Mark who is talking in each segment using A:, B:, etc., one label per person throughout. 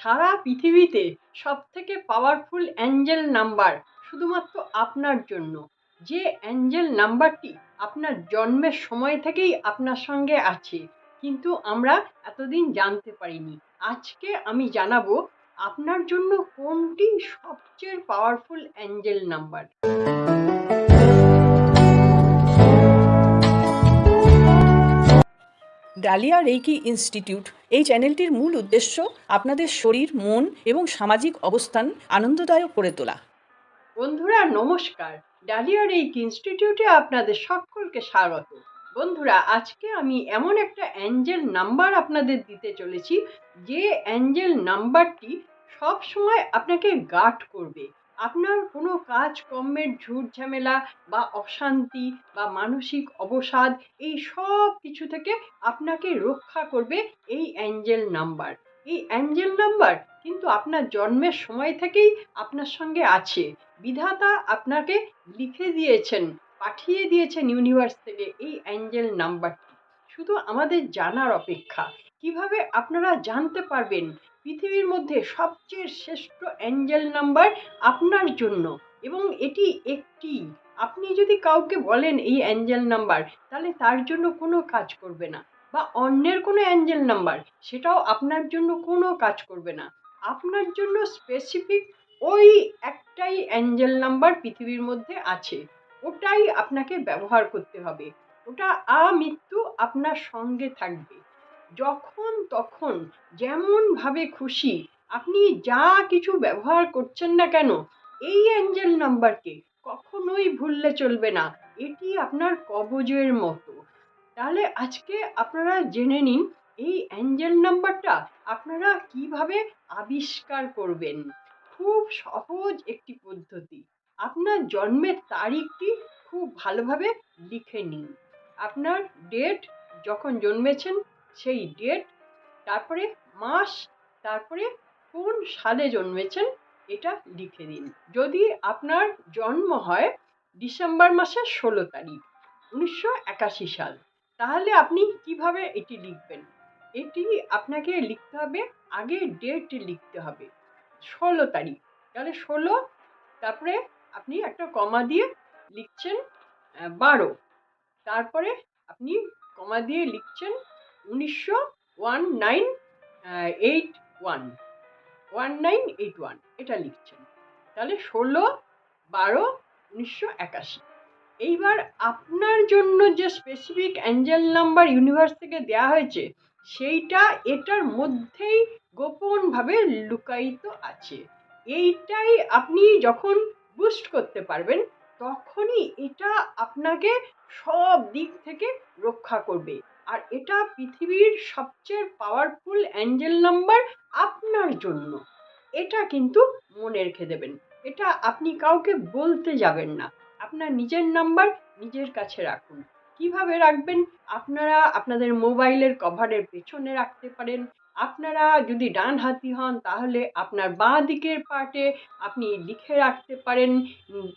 A: সারা পৃথিবীতে সব থেকে পাওয়ারফুল অ্যাঞ্জেল নাম্বার শুধুমাত্র আপনার জন্য। যে অ্যাঞ্জেল নাম্বারটি আপনার জন্মের সময় থেকেই আপনার সঙ্গে আছে, কিন্তু আমরা এতদিন জানতে পারিনি। আজকে আমি জানাব আপনার জন্য কোনটি সবচেয়ে powerful angel number
B: Dalia reiki institute এই চ্যানেলটির মূল উদ্দেশ্য আপনাদের শরীর, মন এবং সামাজিক অবস্থান আনন্দদায়ক করে তোলা।
A: বন্ধুরা, নমস্কার। ডালিয়ার এই ইনস্টিটিউটে আপনাদের সকলকে স্বাগত। বন্ধুরা, আজকে আমি এমন একটা অ্যাঞ্জেল নাম্বার আপনাদের দিতে চলেছি, যে অ্যাঞ্জেল নাম্বারটি সব সময় আপনাকে গার্ড করবে। আপনার কোনো কাজ, কর্মের ঝুট ঝামেলা বা অশান্তি বা মানসিক অবসাদ, এই সব কিছু থেকে আপনাকে রক্ষা করবে এই অ্যাঞ্জেল নাম্বার। এই অ্যাঞ্জেল নাম্বার কিন্তু আপনার জন্মের সময় থেকেই আপনার সঙ্গে আছে। বিধাতা আপনাকে লিখে দিয়েছেন, পাঠিয়ে দিয়েছেন ইউনিভার্স থেকে এই অ্যাঞ্জেল নাম্বারটি। শুধু আমাদের জানার অপেক্ষা। কীভাবে আপনারা জানতে পারবেন? পৃথিবীর মধ্যে সবচেয়ে শ্রেষ্ঠ অ্যাঞ্জেল নাম্বার আপনার জন্য। এবং এটি একটি, আপনি যদি কাউকে বলেন এই অ্যাঞ্জেল নাম্বার, তাহলে তার জন্য কোনো কাজ করবে না। বা অন্যের কোনো অ্যাঞ্জেল নাম্বার, সেটাও আপনার জন্য কোনো কাজ করবে না। আপনার জন্য স্পেসিফিক ওই একটাই অ্যাঞ্জেল নাম্বার পৃথিবীর মধ্যে আছে। ওটাই আপনাকে ব্যবহার করতে হবে। ওটা আমৃত্যু আপনার সঙ্গে থাকবে। যখন তখন যেমনভাবে খুশি, আপনি যা কিছু ব্যবহার করছেন না কেন, এই অ্যাঞ্জেল নাম্বারকে কখনোই ভুললে চলবে না। এটি আপনার কবজের মতো। তাহলে আজকে আপনারা জেনে নিন, এই অ্যাঞ্জেল নাম্বারটা আপনারা কীভাবে আবিষ্কার করবেন। খুব সহজ একটি পদ্ধতি। আপনার জন্মের তারিখটি খুব ভালোভাবে লিখে নিন। আপনার ডেট যখন জন্মেছেন সেই ডেট তারপরে মাস, তারপরে কোন সালে জন্মেছেন এটা লিখে দিন। যদি আপনার জন্ম হয় ডিসেম্বর মাসের ষোলো তারিখ, উনিশশো একাশি সাল, তাহলে আপনি কীভাবে এটি লিখবেন? এটি আপনাকে লিখতে হবে, আগে ডেট লিখতে হবে, ষোলো তারিখ। তাহলে ষোলো, তারপরে আপনি একটা কমা দিয়ে লিখছেন বারো। তারপরে আপনি কমা দিয়ে লিখছেন উনিশশো one nine eight one one nine eight one, এটা লিখছেন। তাহলে ষোলো বারো উনিশশো একাশি। এইবার আপনার জন্য যে স্পেসিফিক অ্যাঞ্জেল নাম্বার ইউনিভার্স থেকে দেওয়া হয়েছে, সেইটা এটার মধ্যেই গোপনভাবে লুকায়িত আছে। এইটাই আপনি যখন বুস্ট করতে পারবেন, তখনই এটা আপনাকে সব দিক থেকে রক্ষা করবে। আর এটা পৃথিবীর সবচেয়ে পাওয়ারফুল অ্যাঞ্জেল নাম্বার আপনার জন্য। এটা কিন্তু মনে রেখে দেবেন। এটা আপনি কাউকে বলতে যাবেন না। আপনার নিজের নাম্বার নিজের কাছে রাখুন। কীভাবে রাখবেন? আপনারা আপনাদের মোবাইলের কভারের পেছনে রাখতে পারেন। আপনারা যদি ডান হাতি হন, তাহলে আপনার বাঁ দিকের পার্টে আপনি লিখে রাখতে পারেন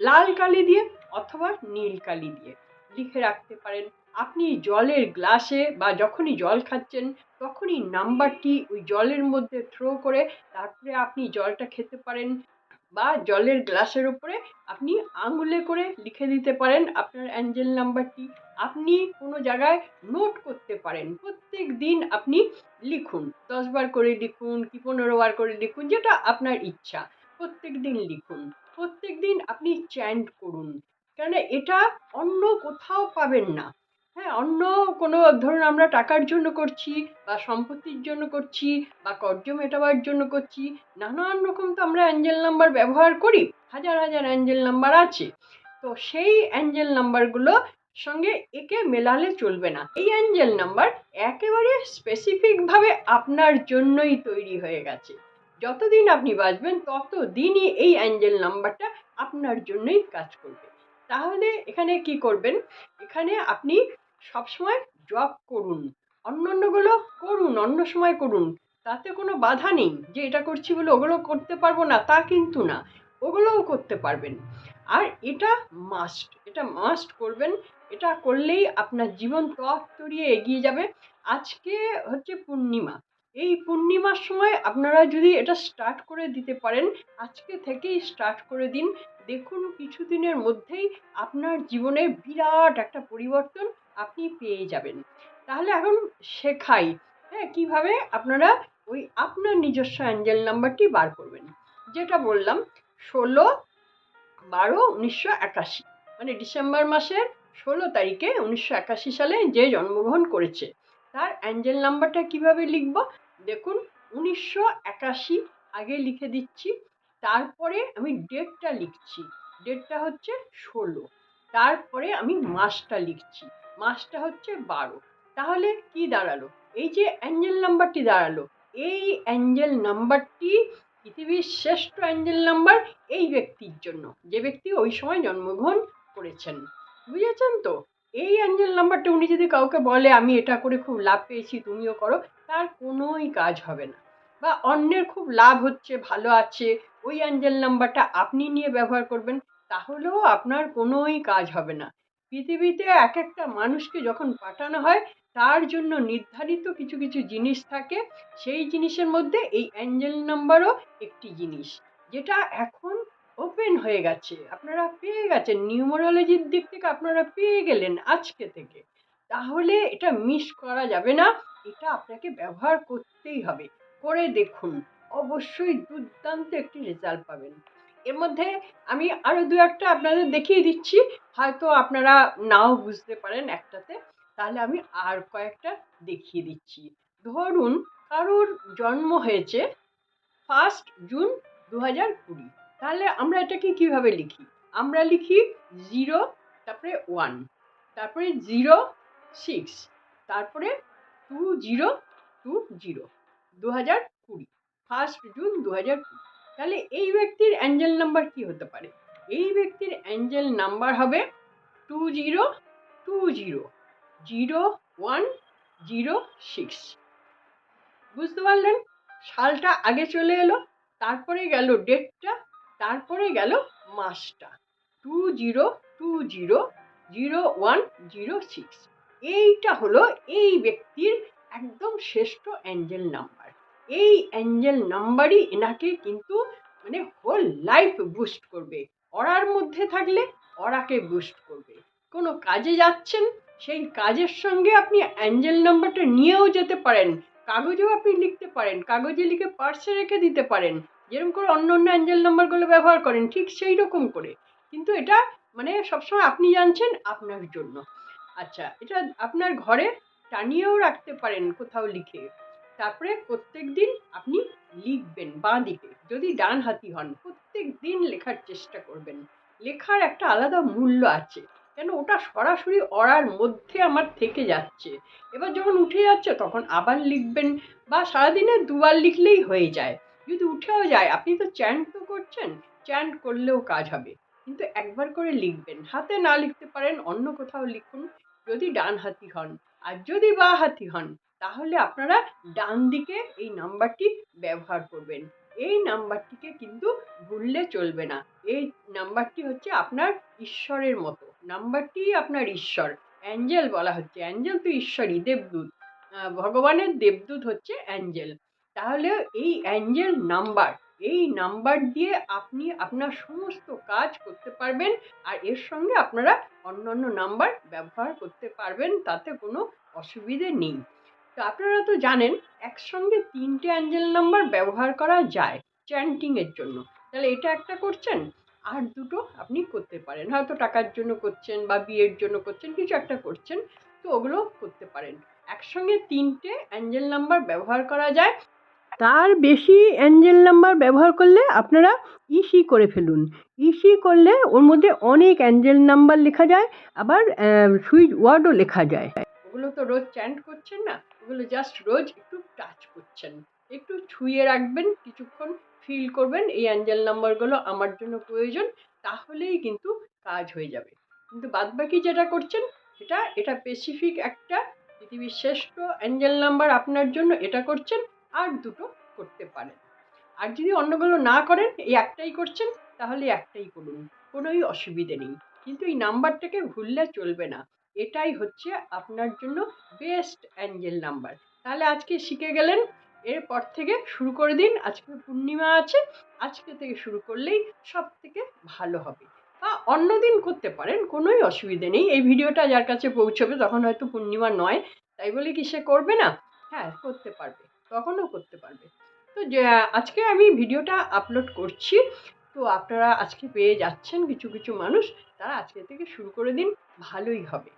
A: লাল কালি দিয়ে অথবা নীল কালি দিয়ে লিখে রাখতে পারেন। আপনি জলের গ্লাসে বা যখনই জল খাচ্ছেন, তখনই নাম্বারটি ওই জলের মধ্যে থ্রো করে তারপরে আপনি জলটা খেতে পারেন বা জলের গ্লাসের উপরে আপনি আঙুলে করে লিখে দিতে পারেন আপনার অ্যাঞ্জেল নাম্বারটি। আপনি কোনো জায়গায় নোট করতে পারেন। প্রত্যেক দিন আপনি লিখুন। দশবার করে লিখুন কি পনেরো বার করে লিখুন, যেটা আপনার ইচ্ছা। প্রত্যেক দিন লিখুন। প্রত্যেক দিন আপনি চ্যান্ট করুন। কেন এটা অন্য কোথাও পাবেন না। অন্য কোনো, ধরুন আমরা টাকার জন্য করছি বা সম্পত্তির জন্য করছি বা কর্জ মেটাবার জন্য করছি, নানান রকম তো আমরা অ্যাঞ্জেল নাম্বার ব্যবহার করি, হাজার হাজার অ্যাঞ্জেল নাম্বার আছে। তো সেই অ্যাঞ্জেল নাম্বারগুলো সঙ্গে একে মেলালে চলবে না। এই অ্যাঞ্জেল নাম্বার একেবারে স্পেসিফিকভাবে আপনার জন্যই তৈরি হয়ে গেছে। যতদিন আপনি বাঁচবেন, ততদিনই এই অ্যাঞ্জেল নাম্বারটা আপনার জন্যই কাজ করবে। তাহলে এখানে কি করবেন? এখানে আপনি সবসময় জব করুন। অন্য অন্যগুলো করুন, অন্য সময় করুন। তাতে কোনো বাধা নেই যে এটা করছি বলে ওগুলো করতে পারব না, তা কিন্তু না। ওগুলোও করতে পারবেন। আর এটা মাস্ট এটা মাস্ট করবেন। এটা করলেই আপনার জীবন তরিয়ে এগিয়ে যাবে। আজকে হচ্ছে পূর্ণিমা। এই পূর্ণিমার সময় আপনারা যদি এটা স্টার্ট করে দিতে পারেন, আজকে থেকেই স্টার্ট করে দিন। দেখুন, কিছুদিনের মধ্যেই আপনার জীবনে বিরাট একটা পরিবর্তন আপনি পেয়ে যাবেন। তাহলে এখন শেখাই হ্যাঁ কীভাবে আপনারা ওই আপনার নিজস্ব অ্যাঞ্জেল নাম্বারটি বার করবেন। যেটা বললাম, ষোলো বারো উনিশশো একাশি মানে ডিসেম্বর মাসের ষোলো তারিখে উনিশশো একাশি সালে যে জন্মগ্রহণ করেছে, তার অ্যাঞ্জেল নাম্বারটা কীভাবে লিখব? দেখুন, উনিশশো একাশি আগে লিখে দিচ্ছি, তারপরে আমি ডেটটা লিখছি, ডেটটা হচ্ছে ষোলো, তারপরে আমি মাসটা লিখছি। মাসটা হচ্ছে বারো। তাহলে কি দাঁড়াল? এই যে অ্যাঞ্জেল নাম্বারটি দাঁড়াল, এই অ্যাঞ্জেল নাম্বারটি পৃথিবীর শ্রেষ্ঠ অ্যাঞ্জেল নাম্বার এই ব্যক্তির জন্য। যে ব্যক্তি ওই সময় জন্মগ্রহণ করেছেন। বুঝেছেন তো? এই অ্যাঞ্জেল নাম্বারটা উনি যদি কাউকে বলে, আমি এটা করে খুব লাভ পেয়েছি, তুমিও করো, তার কোনোই কাজ হবে না। বা অন্যের খুব লাভ হচ্ছে, ভালো আছে, ওই অ্যাঞ্জেল নাম্বারটা আপনি নিয়ে ব্যবহার করবেন, তাহলেও আপনার কোনোই কাজ হবে না। পৃথিবীতে এক একটা মানুষকে যখন পাঠানো হয়, তার জন্য নির্ধারিত কিছু কিছু জিনিস থাকে। সেই জিনিসের মধ্যে এই অ্যাঞ্জেল নাম্বারও একটি জিনিস, যেটা এখন ওপেন হয়ে গেছে। আপনারা পেয়ে গেছেন। নিউমোরোলজির দিক থেকে আপনারা পেয়ে গেলেন আজকে থেকে। তাহলে এটা মিস করা যাবে না। এটা আপনাকে ব্যবহার করতেই হবে। করে দেখুন। অবশ্যই দুর্দান্ত একটি রেজাল্ট পাবেন। এর মধ্যে আমি আরও দু একটা আপনাদের দেখিয়ে দিচ্ছি। হয়তো আপনারা নাও বুঝতে পারেন একটাতে। তাহলে আমি আর কয়েকটা দেখিয়ে দিচ্ছি। ধরুন, কারোর জন্ম হয়েছে ফার্স্ট জুন দু হাজার কুড়ি। তাহলে আমরা এটাকে কীভাবে লিখি? আমরা লিখি জিরো, তারপরে ওয়ান, তারপরে জিরো, সিক্স, তারপরে টু জিরো টু জিরো দু হাজার কুড়ি, ফার্স্ট জুন দু হাজার কুড়ি। তাহলে এই ব্যক্তির অ্যাঞ্জেল নাম্বার কি হতে পারে? এই ব্যক্তির অ্যাঞ্জেল নাম্বার হবে two zero two zero zero one zero six বুঝতে পারলেন? সালটা আগে চলে এলো, তারপরে গেল ডেটটা তারপরে গেল মাসটা। Two zero two zero zero one zero six এইটা হলো এই ব্যক্তির একদম শ্রেষ্ঠ অ্যাঞ্জেল নাম্বার এই অ্যাঞ্জেল নাম্বারই এনাকে কিন্তু মানে হোল লাইফ বুস্ট করবে। অরার মধ্যে থাকলে অরাকে বুস্ট করবে। কোনো কাজে যাচ্ছেন, সেই কাজের সঙ্গে আপনি অ্যাঞ্জেল নাম্বারটা নিয়েও যেতে পারেন। কাগজেও আপনি লিখতে পারেন, কাগজে লিখে পার্সে রেখে দিতে পারেন। যেরকম করে অন্য অন্য অ্যাঞ্জেল নাম্বারগুলো ব্যবহার করেন, ঠিক সেই রকম করে। কিন্তু এটা মানে সবসময় আপনি জানছেন আপনার জন্য। আচ্ছা এটা আপনার ঘরে টানিয়েও রাখতে পারেন কোথাও লিখে। তারপরে প্রত্যেক দিন আপনি লিখবেন, বাঁ দিকে। যদি ডান হাতি হন প্রত্যেক দিন লেখার চেষ্টা করবেন। লেখার একটা আলাদা মূল্য আছে। কেন? ওটা সরাসরি অড়ার মধ্যে আমার থেকে যাচ্ছে। এবার যখন উঠে যাচ্ছে, তখন আবার লিখবেন বা সারাদিনে দুবার লিখলেই হয়ে যায়। যদি উঠেও যায়, আপনি তো চ্যান্ট তো করছেন, চ্যান্ট করলেও কাজ হবে। কিন্তু একবার করে লিখবেন। হাতে না লিখতে পারেন, অন্য কোথাও লিখুন। যদি ডান হাতি হন, আর যদি বা হাতি হন তাহলে আপনারা ডান দিকে এই নাম্বারটি ব্যবহার করবেন। এই নাম্বারটিকে কিন্তু ভুললে চলবে না। এই নাম্বারটি হচ্ছে আপনার ঈশ্বরের মতো। নাম্বারটি আপনার ঈশ্বর। অ্যাঞ্জেল বলা হচ্ছে। অ্যাঞ্জেল তো ঈশ্বরই দেবদূত। ভগবানের দেবদূত হচ্ছে অ্যাঞ্জেল। তাহলে এই অ্যাঞ্জেল নাম্বার এই নাম্বার দিয়ে আপনি আপনার সমস্ত কাজ করতে পারবেন আর এর সঙ্গে আপনারা অন্য অন্য নাম্বার ব্যবহার করতে পারবেন তাতে কোনো অসুবিধে নেই। তো আপনারা তো জানেন, একসঙ্গে তিনটে অ্যাঞ্জেল নাম্বার ব্যবহার করা যায় চ্যান্টিংয়ের জন্য। তাহলে এটা একটা করছেন, আর দুটো আপনি করতে পারেন। হয়তো টাকার জন্য করছেন বা বিয়ের জন্য করছেন, কিছু একটা করছেন, তো ওগুলো করতে পারেন। একসঙ্গে তিনটে অ্যাঞ্জেল নাম্বার ব্যবহার করা যায়। তার বেশি অ্যাঞ্জেল নাম্বার ব্যবহার করলে আপনারা ইসি করে ফেলুন। ইসি করলে ওর মধ্যে অনেক অ্যাঞ্জেল নাম্বার লেখা যায়, আবার সুইচ ওয়ার্ডও লেখা যায়। ওগুলো তো রোজ চ্যান্ট করছেন না ওগুলো জাস্ট রোজ একটু টাচ করছেন। একটু ছুঁয়ে রাখবেন, কিছুক্ষণ ফিল করবেন, এই অ্যাঞ্জেল নাম্বারগুলো আমার জন্য প্রয়োজন, তাহলেই কিন্তু কাজ হয়ে যাবে। কিন্তু বাদবাকি যেটা করছেন সেটা এটা স্পেসিফিক একটা পৃথিবীর শ্রেষ্ঠ অ্যাঞ্জেল নাম্বার আপনার জন্য এটা করছেন, আর দুটো করতে পারেন। আর যদি অন্যগুলো না করেন, এই একটাই করছেন, তাহলে একটাই করুন, কোনোই অসুবিধে নেই। কিন্তু এই নাম্বারটাকে ভুললে চলবে না। এটাই হচ্ছে আপনার জন্য বেস্ট অ্যাঞ্জেল নাম্বার তাহলে আজকে শিখে গেলেন, এরপর থেকে শুরু করে দিন, আজকে পূর্ণিমা আছে, আজকে থেকে শুরু করলেই সব থেকে ভালো হবে। বা অন্য দিন করতে পারেন, কোনোই অসুবিধে নেই। এই ভিডিওটা যার কাছে পৌঁছবে, তখন হয়তো পূর্ণিমা নয়, তাই বলে কি সে করবে না? হ্যাঁ করতে পারবে, তখনও করতে পারবে। তো আজকে আমি ভিডিওটা আপলোড করছি তো আপনারা আজকে পেয়ে যাচ্ছেন কিছু কিছু মানুষ, তারা আজকে থেকে শুরু করে দিন, ভালোই হবে।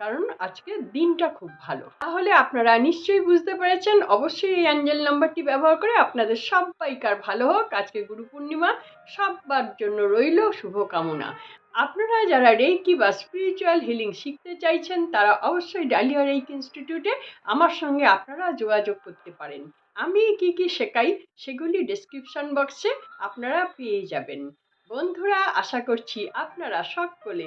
A: কারণ আজকে দিনটা খুব ভালো। তাহলে আপনারা নিশ্চয়ই বুঝতে পেরেছেন, অবশ্যই এই অ্যাঞ্জেল নাম্বারটি ব্যবহার করে আপনাদের সবাইকার ভালো হোক। আজকে গুরু পূর্ণিমা, সবার জন্য রইল শুভকামনা। আপনারা যারা রেইকি বা স্পিরিচুয়াল হিলিং শিখতে চাইছেন, তারা অবশ্যই ডালিয়া রেইক ইনস্টিটিউটে আমার সঙ্গে আপনারা যোগাযোগ করতে পারেন। আমি কি কি শেখাই, সেগুলি ডেসক্রিপশন বক্সে আপনারা পেয়ে যাবেন। বন্ধুরা, আশা করছি আপনারা সকলে